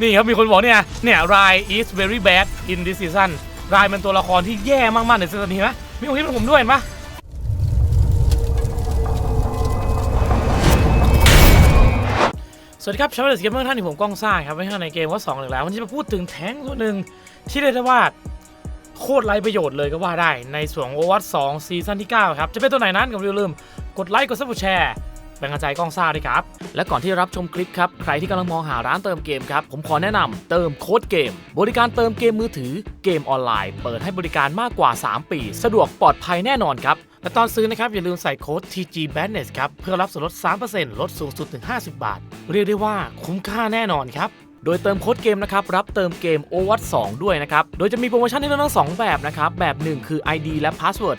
นี่ครับมีคนบอกเนี่ยเนี่ย Rai is very bad in this season Rai เป็นตัวละครที่แย่มากๆในซีซั่นนี้นะมีคนที่เป็นผมด้วยเห็นปะสวัสดีครับชาวเน็ตเกมเมอร์ท่านที่ผมก้องซ่าครับไม่ใช่ในเกมว่า2อีกแล้ววันนี้จะมาพูดถึงแท้งตัวหนึ่งที่เรียกได้ว่าโคตรไร้ประโยชน์เลยก็ว่าได้ในส่วนโอวัต2ซีซั่นที่ 9 ครับ จะเป็นตัวไหนนั้นก็อย่าลืมกดไลค์กดซับสไครต์แชร์ เป็นกำลังใจกล้องซ่าด้วยครับ และก่อนที่รับชมคลิปครับ ใครที่กำลังมองหาร้านเติมเกมครับ ผมขอแนะนำเติมโค้ดเกม บริการเติมเกมมือถือเกมออนไลน์ เปิดให้บริการมากกว่า 3 ปี สะดวกปลอดภัยแน่นอนครับและตอนซื้อนะครับ อย่าลืมใส่โค้ด TG b a n d n e s ครับ เพื่อรับส่วนลด 3%ลดสูงสุดถึง 50 บาท เรียกได้ว่าคุ้มค่าแน่นอนครับ โดยเติมโค้ดเกมนะครับ รับเติมเกม o w a t 2ด้วยนะครับ โดยจะมีโปรโมชั่นให้เลือกทั้งสองแบบนะครับ แบบ 1 คือ ID และ Password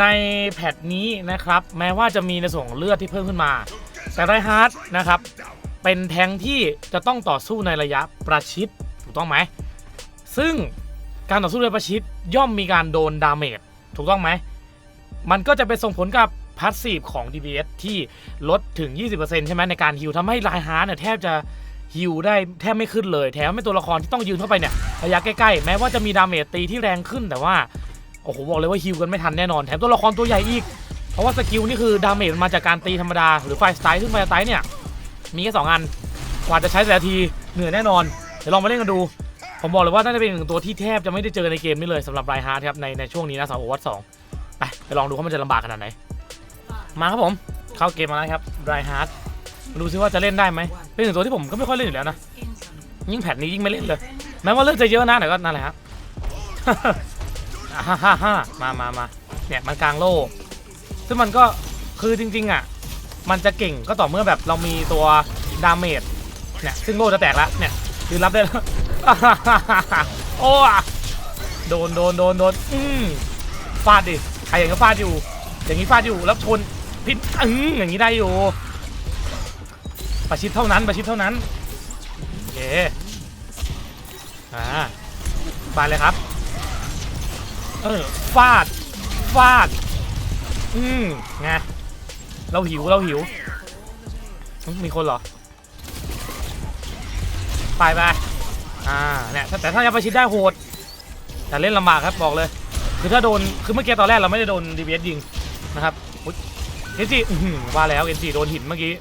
ในแพทนี้นะครับ แม้ว่าจะมีในส่วนของเลือดที่เพิ่มขึ้นมา แต่รายฮาร์ดนะครับ เป็นแทงที่จะต้องต่อสู้ในระยะประชิดถูกต้องไหม ซึ่งการต่อสู้ในประชิดย่อมมีการโดนดาเมจถูกต้องไหม มันก็จะไปส่งผลกับพาสซีฟของ DBS ที่ลดถึง 20%ใช่ไหมในการฮิวทำให้รายฮาร์ดเนี่ยแทบจะฮิวได้แทบไม่ขึ้นเลย แถมเป็นตัวละครที่ต้องยืนเข้าไปเนี่ยระยะใกล้ๆ แม้ว่าจะมีดาเมจตีที่แรงขึ้นแต่ว่า โอ้โหบอกเลยว่าฮิวกันไม่ทันแน่นอนแถมตัวละครตัวใหญ่อีก เพราะว่าสกิลนี่คือดาเมจมันมาจากการตีธรรมดาหรือไฟสไตล์ซึ่งไฟสไตล์เนี่ยมีแค่สองอันกว่าจะใช้แต่ละทีเหนื่อยแน่นอนเดี๋ยวลองมาเล่นกันดู ผมบอกเลยว่าน่าจะเป็นหนึ่งตัวที่แทบจะไม่ได้เจอในเกมนี้เลยสำหรับไรฮาร์ดครับในในช่วงนี้นะสำหรับโอวัตสองไปไปลองดูว่ามันจะลำบากขนาดไหนมาครับผมเข้าเกมมาแล้วครับไรฮาร์ดดูซิว่าจะเล่นได้ไหมเป็นหนึ่งตัวที่ผมก็ไม่ค่อยเล่นอยู่แล้วนะยิ่งแผ่นนี้ยิ่งไม่เล่นเลยแม้ว่าเลือกจะเยอะนะแต่ก็นั่นแหละฮะ ฮ่าฮ่าฮ่ามามามาเนี่ยมันกลางโล่ซึ่งมันก็คือจริง ๆ อะ มันจะเก่งก็ต่อเมื่อแบบเรามีตัวดาเมจเนี่ยซึ่งโล่จะแตกแล้วเนี่ยยืนรับได้แล้วโอ้โดนโดนโดนโดนอืมฟาดดิใครอย่างก็ฟาดอยู่ อย่างนี้ฟาดอยู่แล้วชนพิษอืมอย่างนี้ได้อยู่ ประชิดเท่านั้นประชิดเท่านั้นโอเคอ่าไปเลยครับ เออฟาด ฟาด อืมไงเราหิวเราหิว มีคนเหรอไปไปอ่าเนี่ยแต่ถ้าจะประชิดได้โหดแต่เล่นลำบากครับบอกเลย คือถ้าโดนคือเมื่อกี้ตอนแรกเราไม่ได้โดน DBS ยิงนะครับเอ็นจีว่าแล้วเอ็นจีโดนหินเมื่อกี้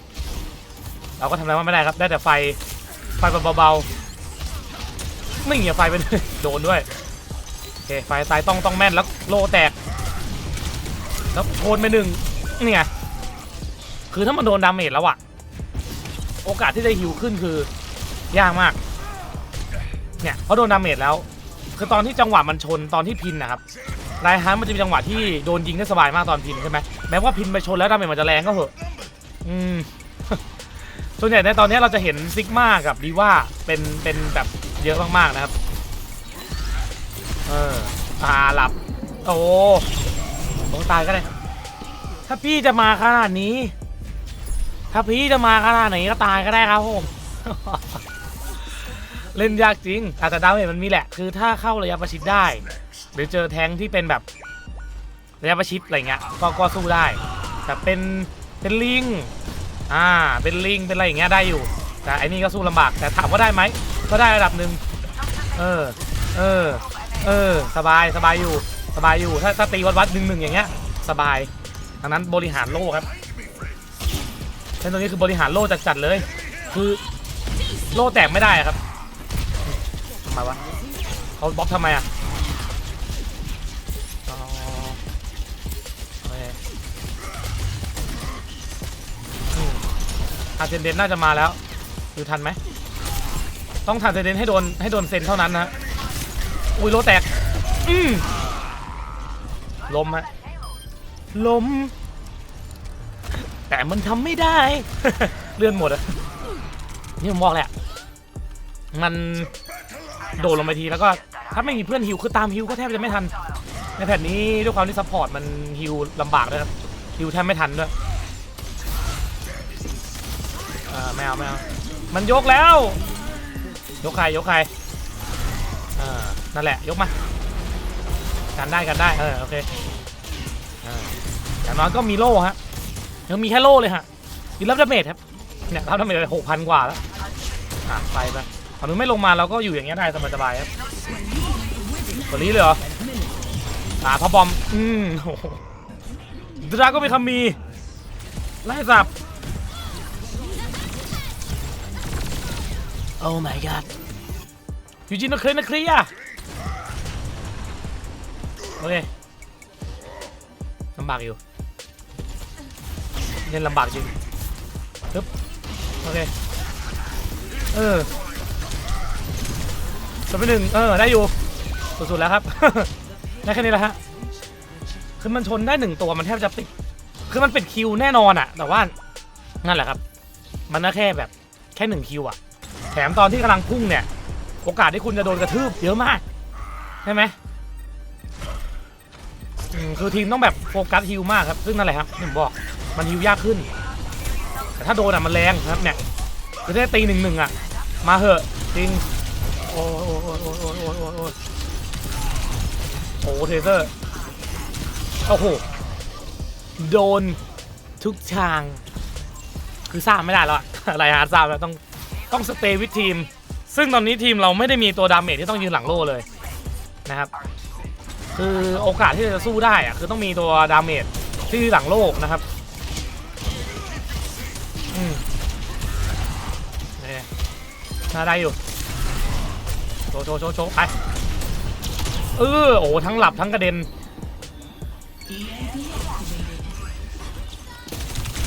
เราก็ทำอะไรไม่ได้ครับ ได้แต่ไฟ ไฟเบาๆไม่เงียไฟไปโดนด้วย อเคไฟตายต้องต้องแม่นแล้วโลแตก แล้วโคนไปหนึ่งนี่ไงคือถ้ามันโดนดาเมจแล้วอะโอกาสที่จะฮิวขึ้นคือยากมาก เนี่ยเพราะโดนดาเมจแล้ว คือตอนที่จังหวะมันชนตอนที่พินนะครับไรฮาร์มันจะมีจังหวะที่โดนยิงได้สบายมากตอนพินใช่ไหมแม้ว่าพินไปชนแล้วดาเมจมันจะแรงก็เหอะอืมส่วนใหญ่ในตอนนี้เราจะเห็นซิกมากับดีว่าเป็นเป็นแบบเยอะมากๆนะครับ เออตาหลับ โอ้ผมตายก็ได้ ถ้าพี่จะมาขนาดนี้ ถ้าพี่จะมาขนาดไหนก็ตายก็ได้ครับผม เล่นยากจริง อาจจะดาวเมจมันมีแหละ คือถ้าเข้าระยะประชิดได้ หรือเจอแทงที่เป็นแบบระยะประชิดอะไรเงี้ย ก็ก็สู้ได้ แต่เป็นเป็นลิง อ่า เป็นลิง เป็นอะไรอย่างเงี้ยได้อยู่ แต่อันนี้ก็สู้ลำบาก แต่ถามว่าได้ไหม ก็ได้ระดับหนึ่ง เออ เออ เออ สบายสบายอยู่สบายอยู่ ถ้าถ้าตีวัดวัดหนึ่งหนึ่งอย่างเงี้ย สบายดังนั้นบริหารโล่ครับเล่นตรงนี้คือบริหารโล่จัดๆเลย คือโล่แตกไม่ได้ครับทำไมวะเขาบล็อกทำไมอะอ๋อโอเคอืมอาเซนเดนน่าจะมาแล้ว อยู่ทันไหม ต้องทันเซนเดนให้โดนให้โดนเซนเท่านั้นนะ อุ้ยโลแตก อืมลมฮะลม แต่มันทำไม่ได้ เลื่อนหมดอะนี่ผมบอกแหละ มันโดดลงไปทีแล้วก็ ถ้าไม่มีเพื่อนฮิวคือตามฮิวก็แทบจะไม่ทัน ในแผ่นนี้ด้วยความที่ซัพพอร์ตมันฮิวลำบากด้วยครับฮิวแทบไม่ทันด้วยเออไม่เอาไม่เอามันยกแล้ว ยกใครยกใครเออ นั่นแหละ ยกมา กันได้กันได้ เออ โอเคอออย่างน้อยก็มีโล่ฮะยังมีแค่โล่เลยฮะยิงรับดาเมจครับ เนี่ยรับดาเมจหกพันกว่าแล้วอะไปไปฝั่งนู้นไม่ลงมาเราก็อยู่อย่างเงี้ยได้สบายๆครับตัวนี้เลยเหรออ่าพอบอม อืมโอ้โหดราก็เป็นคำมี ไล่สับ โอ้ my god ยูจินโอเคนะเคลียร์ โอเคลำบากอยู่เล่นลำบากจริงปึ๊บโอเค เออตัวไปหนึ่งเออ ได้อยู่ สุดๆแล้วครับ ได้แค่นี้แหละฮะ คือมันชนได้หนึ่งตัวมันแทบจะปิด คือมันปิดคิวแน่นอนอะแต่ว่า นั่นแหละครับ มันก็แค่แบบแค่หนึ่งคิวอะแถมตอนที่กำลังพุ่งเนี่ย โอกาสที่คุณจะโดนกระทืบเยอะมาก ใช่ไหม คือทีมต้องแบบโฟกัสฮิวมากครับ ซึ่งนั่นแหละครับผมบอกมันฮิวยากขึ้น แต่ถ้าโดนอะมันแรงครับเนี่ยคือได้ตีหนึ่งหนึ่งอะ มาเหอะจริงโอ้โหโอ้โหโอ้โหโอ้โหโอ้โหเทเซอร์โอ้โหโดนทุกทาง คือทราบไม่ได้แล้วอะไรหาทราบแล้วต้องต้องสเตย์วิดทีม ซึ่งตอนนี้ทีมเราไม่ได้มีตัวดาเมจที่ต้องยืนหลังโล่เลยนะครับ คือโอกาสที่จะสู้ได้อะคือต้องมีตัวดาเมจที่หลังโลกนะครับอืมนี่น่าได้อยู่โชว์โชว์โชว์โชว์ไปเออโอ้ทั้งหลับทั้งกระเด็น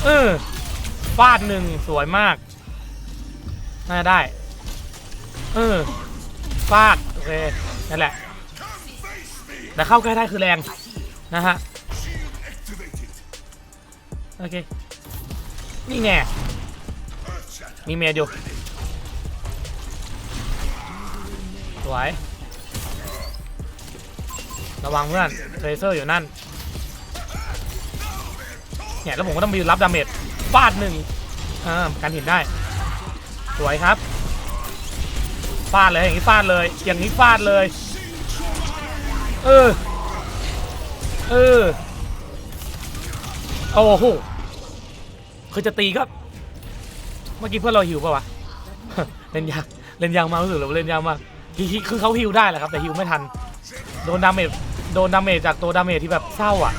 เออฟาดหนึ่งสวยมาก น่าได้ เออฟาด โอเค นั่นแหละ แต่เข้าใกล้ได้คือแรงนะฮะโอเคนี่แน่มีเมียอยู่สวยระวังเพื่อนเทรเซอร์อยู่นั่นเนี่ยแล้วผมก็ต้องไปรับดาเมจฟาดหนึ่งอ่าการห็นได้สวยครับฟาดเลยอย่างนี้ฟาดเลยอย่างนี้ฟาดเลย เออ เออ โอ้โหคือจะตีก็ เมื่อกี้เพื่อนเราหิวป่าวะ เล่นยาก เล่นยากมากรู้สึกเลยว่าเล่นยากมากคือคือเขาฮิวได้แหละครับ แต่ฮิวไม่ทัน โดนดาเมจ โดนดาเมจจากตัวดาเมจที่แบบเศร้าอะ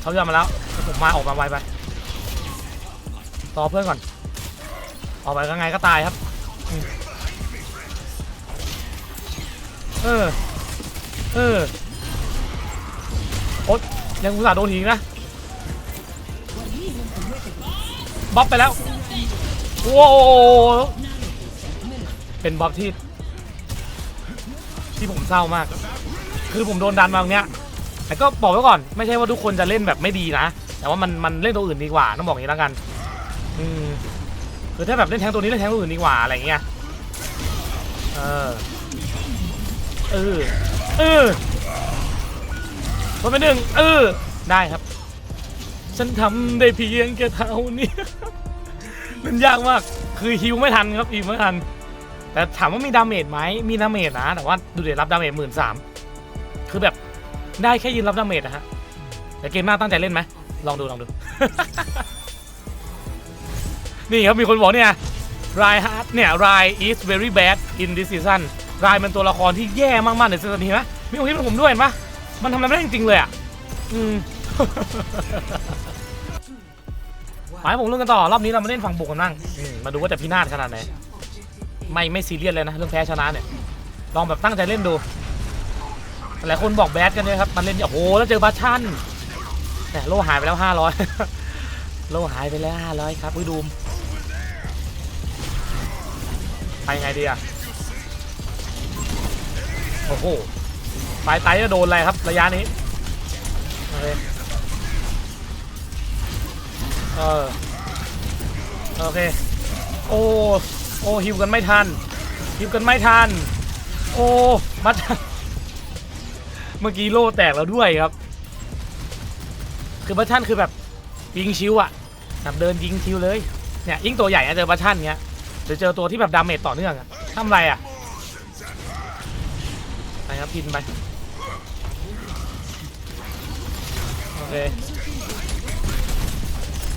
เขายอมมาแล้ว ผมมาออกมาไวไป ต่อเพื่อนก่อน ออกไปก็ไงก็ตายครับ เออ เออโอ๊ยยังอุตส่าห์โดนทิ้งนะบ๊อบไปแล้วว้าวเป็นบ๊อบที่ ที่ผมเศร้ามาก คือผมโดนดันมาตรงเนี้ยแต่ก็บอกไว้ก่อน ไม่ใช่ว่าทุกคนจะเล่นแบบไม่ดีนะ แต่ว่ามันมันเล่นตัวอื่นดีกว่าต้องบอกอย่างนี้แล้วกัน อืมคือถ้าแบบเล่นแทงตัวนี้เล่นแทงตัวอื่นดีกว่าอะไรเงี้ย เออ เออ เออคนไปหนึ่งเออ ได้ครับ ฉันทำได้เพียงแค่เท่านี้ มันยากมาก คือฮิวไม่ทันครับฮิวไม่ทัน แต่ถามว่ามีดาเมจไหม มีดาเมจนะ แต่ว่าดูเดี๋ยวรับดาเมจหมื่นสามคือแบบได้แค่ยืนรับดาเมจนะฮะ แต่เกมหน้าตั้งใจเล่นไหม ลองดูลองดู นี่ครับมีคนบอกเนี่ยรายฮาร์ดเนี่ยราย is very bad in this season รายเป็นตัวละครที่แย่มากๆในซีซั่นนี้นะมีคนคิดเป็นผมด้วยเห็นปะมันทำอะไรไม่ได้จริงๆเลยอะอืมหมายผมเรื่องกันต่อรอบนี้เรามาเล่นฝั่งบุกกันบ้างมาดูว่าจะพินาศขนาดไหนไม่ไม่ซีเรียสเลยนะเรื่องแพ้ชนะเนี่ยลองแบบตั้งใจเล่นดูหลายคนบอกแบดกันเนี่ยครับมันเล่นโอ้โหแล้วเจอบัชชันเนี่ยโลหายไปแล้วห้าร้อยโลหายไปแล้วห้าร้อยครับวิดูมไปไงดีอะ โอ้โหปลายไตจะโดนอะไรครับระยะนี้โอเคเออโอเค โอ้โอ้ฮิวกันไม่ทันฮิวกันไม่ทัน โอ้มัดเมื่อกี้โล่แตกแล้วด้วยครับ คือบัชชันคือแบบยิงชิวอะแบบเดินยิงชิวเลยเนี่ยยิ่งตัวใหญ่อะเจอบัชชันเงี้ยหรือเจอตัวที่แบบดาเมจต่อเนื่องอะทำไรอะ ครับพินไป โอเค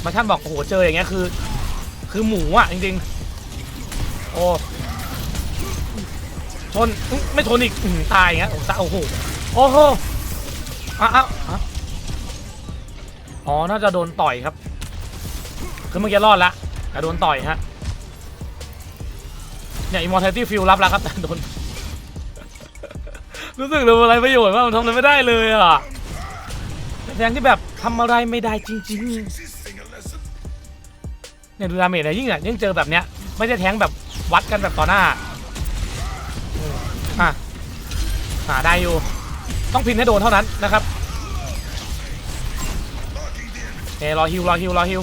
บัชชันบอกโอ้โหเจออย่างเงี้ยคือ คือหมูอะจริงๆ โอ้ชนไม่ชนอีกตายอย่างเงี้ยโอ้ตาโอ้โหโอ้โหอ้าวอ้าวอ้าวอ๋อ น่าจะโดนต่อยครับ คือเมื่อกี้รอดละแต่โดนต่อยฮะ เนี่ย Immortality Field รับแล้วครับแต่โดน รู้สึกเลยอะไรประโยชน์ว่ากมันทำอะไรไม่ได้เลยอะแทงที่แบบทำอะไรไม่ได้จริงๆเนี่ยดูดาเมจเนี่ยยิ่งอะยิ่งเจอแบบเนี้ยไม่ใช่แทงแบบวัดกันแบบต่อหน้าอือะหาได้อยู่ ต้องพินให้โดนเท่านั้นนะครับเอรอฮิวรอฮิวรอฮิว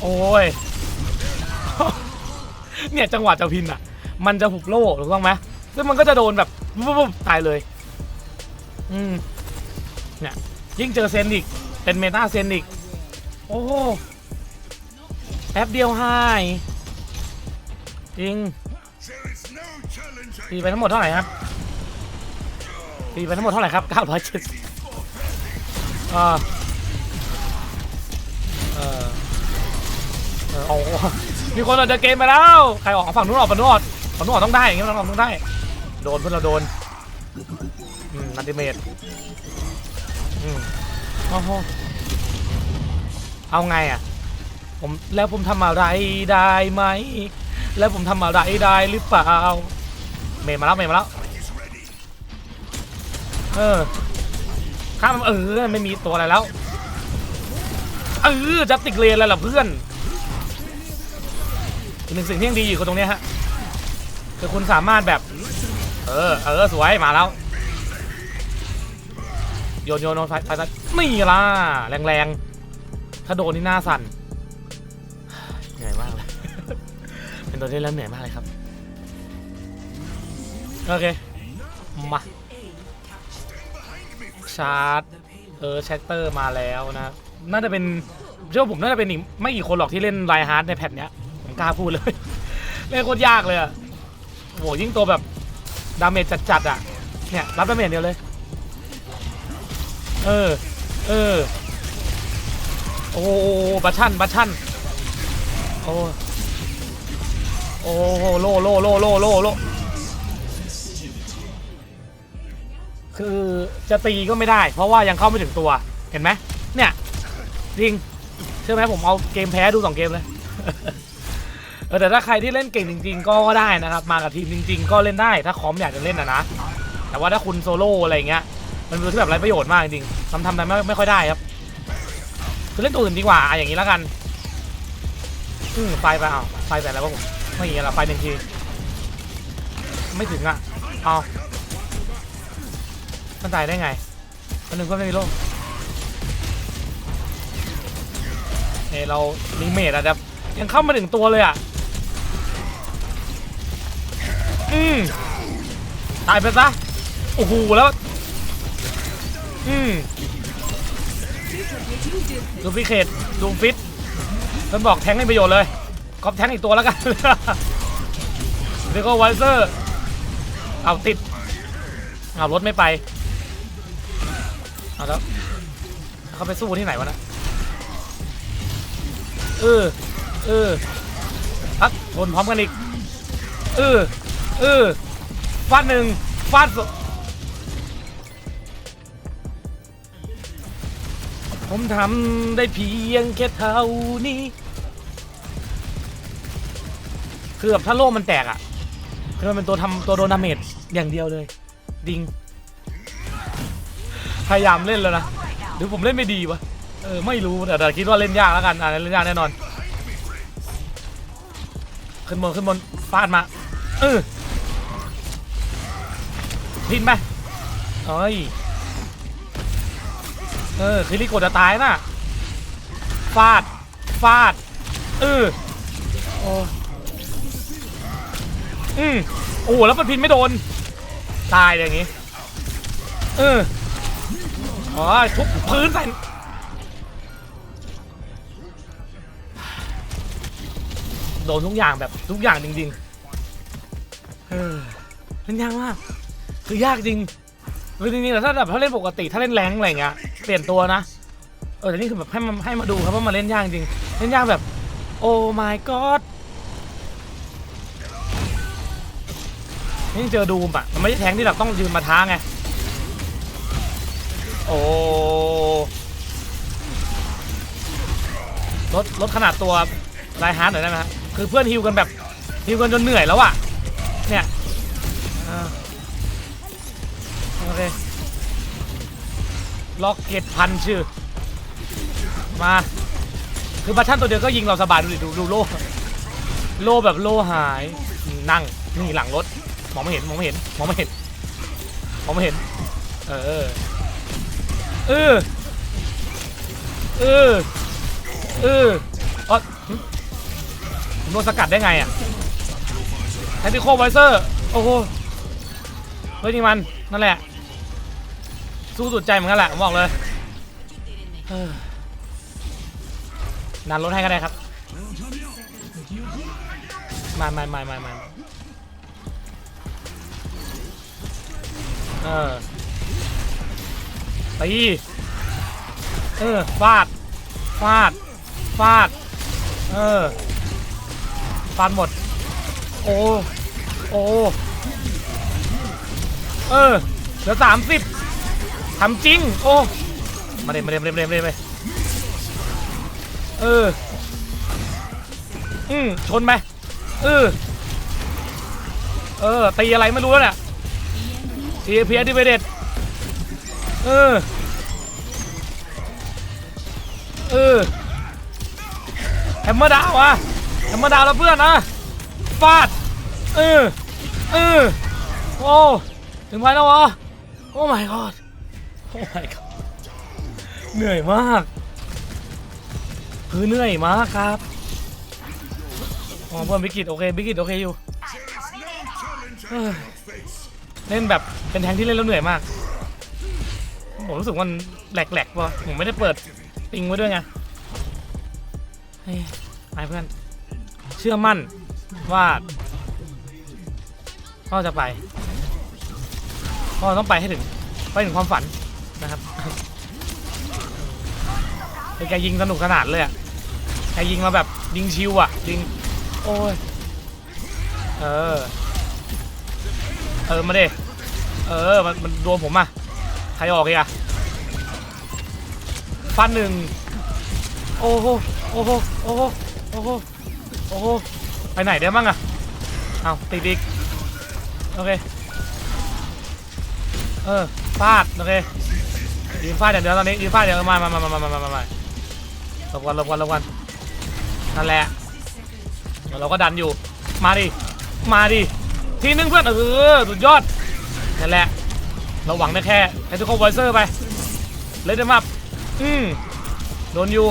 โอ้ยเนี่ยจังหวะจะพินอะ มันจะหุบโล่ถูกต้องไหม ซึ่งมันก็จะโดนแบบปุ๊บตายเลย อืมเนี่ยยิ่งเจอเซนอีก เป็นเมตาเซนอีก โอ้แป๊บเดียวหายจริงตีไปทั้งหมดเท่าไหร่ครับตีไปทั้งหมดเท่าไหร่ครับ970เออเออเออโอ้มีคนออกจากเกมไปแล้ว ใครออกฝั่งนู้นออกฝั่งนู้นออก ฝั่งนู้ออกต้องได้อย่างงี้ฝั่งนู้ออกต้องได้ โดนเพื่อนเราโดนอืมนันติเมตอืมโอ้โหเอาไงอะ ผมแล้วผมทำอะไรได้ไหม แล้วผมทำอะไรได้หรือเปล่า เมย์มาแล้วเมย์มาแล้ว เออ ข้ามเออไม่มีตัวอะไรแล้ว เออจะติกเลนอะไรล่ะเพื่อนอีกหนึ่งสิ่งที่ยังดีอยู่คือตรงเนี้ยฮะ คือคุณสามารถแบบ เออ เออ สวย มาแล้ว โยนโยนโยนไฟไฟไฟนี่ล่ะ แรงๆถ้าโดนนี่หน้าสั่นเหนื่อยมากเลยเป็นตัวที่เล่นแล้วเหนื่อยมากเลยครับ โอเค มา ชาร์จ เออแชตเตอร์มาแล้วนะ น่าจะเป็นเชื่อว่าผมน่าจะเป็นอีกไม่กี่คนหรอกที่เล่นไลฮาร์ดในแพทเนี้ย ผมกล้าพูดเลย เล่นโคตรยากเลยอะ โอ้โหยิ่งตัวแบบดาเมจจัดๆอะเนี่ยรับดาเมจเดียวเลย เออ เออ โอ้บัชชั่นบัชชั่นโอ้โอ้โหโลโลโลโลโลโลคือจะตีก็ไม่ได้ เพราะว่ายังเข้าไม่ถึงตัวเห็นไหมเนี่ยจริงเชื่อไหมผมเอาเกมแพ้ดูสองเกมเลย เออแต่ถ้าใครที่เล่นเก่งจริง ๆ ก็ได้นะครับ มากับทีมจริง ๆ ก็เล่นได้ถ้าคอมอยากจะเล่นนะนะ แต่ว่าถ้าคุณโซโล่อะไรเงี้ยมันเป็นที่แบบไร้ประโยชน์มากจริงๆทำทำอะไรไม่ไม่ค่อยได้ครับคือเล่นตัวอื่นดีกว่าอะอย่างนี้แล้วกัน อืมไฟไปเอาไฟไปแล้ววะผมไม่อย่างเงี้ยละไฟหนึ่งทีไม่ถึงอะเอามันตายได้ไงมันหนึ่งก็ไม่มีโลกเนี่ยเรามีเมดอะแต่ยังเข้ามาถึงตัวเลยอะ อืมตายไปซะโอ้โหแล้ว อืมดูฟิเคตดูฟิตเพิ่นบอกแทงให้ประโยชน์เลยกอบแทงอีกตัวแล้วกันเดี๋ยก็ไวเซอร์เอาติดเอารถไม่ไปเอาแล้วเขาไปสู้ที่ไหนวะนะเออเออพัดชนพร้อมกันอีกเออ เออฟาดหนึ่งฟาดผมทำได้เพียงแค่เท่านี้คือแบบถ้าโล่มันแตกอะคือมันเป็นตัวทำตัวโดนดาเมจอย่างเดียวเลย ดิง พยายามเล่นแล้วนะหรือผมเล่นไม่ดีวะเออไม่รู้แต่แต่คิดว่าเล่นยากแล้วกันอ่าเล่นยากแน่นอน ขึ้นบนขึ้นบนฟาดมาเออ พินไปเอ้ย เออคิริโกะจะตายน่ะ ฟาด ฟาด เออโอ้อืมโอ้โหแล้วมันพินไม่โดน ตายเลยอย่างงี้ เอออ๋อทุบพื้นใส่โดนทุกอย่างแบบทุกอย่างจริงๆ เออเล่นยากมาก คือยากจริงคือจริงๆแต่ถ้าแบบถ้าเล่นปกติถ้าเล่นแรงอะไรเงี้ยเปลี่ยนตัวนะเออแต่นี่คือแบบให้มาให้มาดูครับว่ามันเล่นยากจริงเล่นยากแบบโอ้ my god นี่เจอดูมอะมันไม่ใช่แทงที่แบบต้องยืนมาท้าไงโอ้ลดลดขนาดตัวไลฮาร์ดหน่อยได้ไหมฮะคือเพื่อนฮิวกันแบบฮิวกันจนเหนื่อยแล้วอะ ล็อกเก็ตพันชื่อ มา คือบัชชั่นตัวเดียวก็ยิงเราสบายดูดิดูดูโล่โล่แบบโล่หายนั่งนี่หลังรถมองไม่เห็นมองไม่เห็นมองไม่เห็นมองไม่เห็น เออเออเออเออเอออ๋อผมโดนสกัดได้ไงอะแทนติโคไวเซอร์ โอ้โหเฮ้ยนี่มัน นั่นแหละ สู้สุดใจเหมือนกันแหละผมบอกเลยนันรถให้ก็ได้ครับมามามามามาเออตีเออฟาดฟาดฟาดเออฟาดหมด โอ้โอ้เออเหลือสามสิบ ทำจริง โอ้ มาเด็วมาเด็วมาเด็วมาเด็วมาเด็มาเออ อืมชนไปเออ เออ ตีอะไรไม่รู้แล้วเนี่ยทีเพียดิเวเดตเออ เออแฮมเมอร์ดาวอะแฮมเมอร์ดาวแล้วเพื่อนนะฟาด เออ เออ โอ้ ถึงไปแล้วเหรอโอ้ my god โอ้ my god เหนื่อยมาก คือเหนื่อยมากครับอ๋อเพื่อนบิกิตโอเคบิกิตโอเคอยู่เอ้ยเล่นแบบเป็นแทงที่เล่นแล้วเหนื่อยมาก ผมรู้สึกว่ามันแหลกๆว่ะผมไม่ได้เปิดปิงไว้ด้วยไงเฮ้ยไปเพื่อน เชื่อมั่นว่าพ่อจะไปพ่อต้องไปให้ถึง ไปถึงความฝัน นะครับคือแกยิงสนุกขนาดเลยอะแกยิงมาแบบยิงชิวอะยิง โอ้ย เออ เออ มาดิ เออ มันมันโดนผมอะใครออกอีกอะฟันหนึ่ง โอ้โห โอ้โห โอ้โห โอ้โห โอ้โห ไปไหนได้บ้างอะเอาติดอีกโอเค เออฟาด โอเค ยืนฟาดอย่างเดียวตอนนี้ยืนฟาดอย่างเดียวมามามามามามามามหลบกันหลบกันหลบกันนั่นแหละเราก็ดันอยู่ มาดิ มาดิ ทีนึงเพื่อน เออ สุดยอด นั่นแหละ เราหวังได้แค่ให้ทุกคนไวเซอร์ไป เลยจะมาอืมโดนอยู่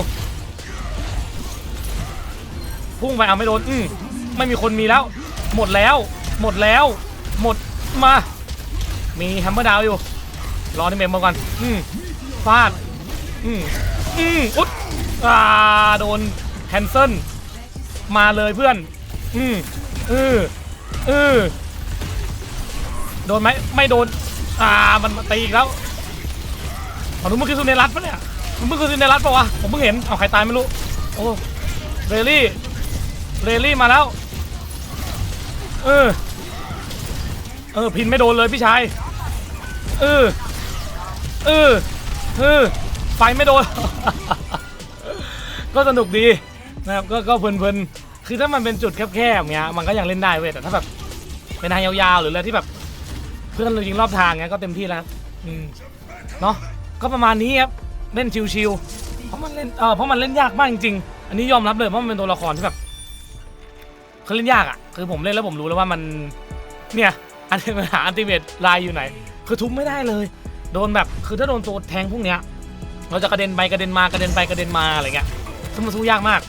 พุ่งไปเอาไม่โดน อืมไม่มีคนมีแล้ว หมดแล้ว หมดแล้ว หมด มา มีแฮมเมอร์ดาวอยู่ รอที่เมมมาก่อนอืมฟาดอืมอืมอุ๊ดอ่าโดนแคนเซิลมาเลยเพื่อน อืมเออเอโดนไหมไม่โดน อ่ามันตีอีกแล้วเอาหนูมันคือซูเนรัตปะเนี่ยมันคือซูเนรัตปะวะผมเพิ่งเห็นเอาใครตายไม่รู้โอ้เรลลี่เรลลี่มาแล้วเออเออพินไม่โดนเลยพี่ชายเออ เออเออไฟไม่โดน ก็สนุกดีนะครับก็ก็เพลินๆคือถ้ามันเป็นจุดแคบๆเงี้ยมันก็ยังเล่นได้เว้ยแต่ถ้าแบบเป็นทางยาวๆหรืออะไรที่แบบ เพื่อนเรายิงรอบทางเงี้ยก็เต็มที่แล้วอืมเนาะก็ประมาณนี้ครับเล่นชิวๆเพราะมันเล่นเออเพราะมันเล่นยากมากจริงๆอันนี้ยอมรับเลยเพราะมันเป็นตัวละครที่แบบเขาเล่นยากอะคือผมเล่นแล้วผมรู้แล้วว่ามันเนี่ยอันนี้ปัญหาอันติเมตลายอยู่ไหน คือทุบไม่ได้เลย โดนแบบคือถ้าโดนตัวแทงพวกเนี้ย เราจะกระเด็นไปกระเด็นมากระเด็นไปกระเด็นมาอะไรเงี้ยซึ่งมันสู้ยากมาก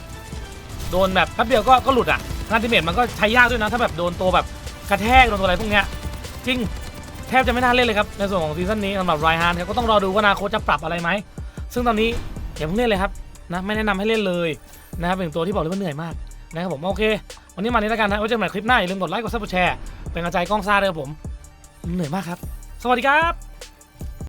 โดนแบบแป๊บเดียวก็ก็หลุดอะอันติเมตมันก็ใช้ยากด้วยนะ ถ้าแบบโดนตัวแบบกระแทกโดนตัวอะไรพวกเนี้ยจริงแทบจะไม่น่าเล่นเลยครับ ในส่วนของซีซั่นนี้สำหรับไรฮานก็ต้องรอดูว่านาโคจะปรับอะไรไหม ซึ่งตอนนี้อย่าเพิ่งเล่นเลยครับนะไม่แนะนำให้เล่นเลยนะครับเป็นตัวที่บอกเลยว่าเหนื่อยมากนะครับผมโอเค วันนี้มานี้แล้วกันนะไว้เจอกันใหม่คลิปหน้าอย่าลืมกดไลค์กดซับกดแชร์เป็นกำลังใจกล้องซ่าด้วยครับผมเหนื่อยมากครับ สวัสดีครับ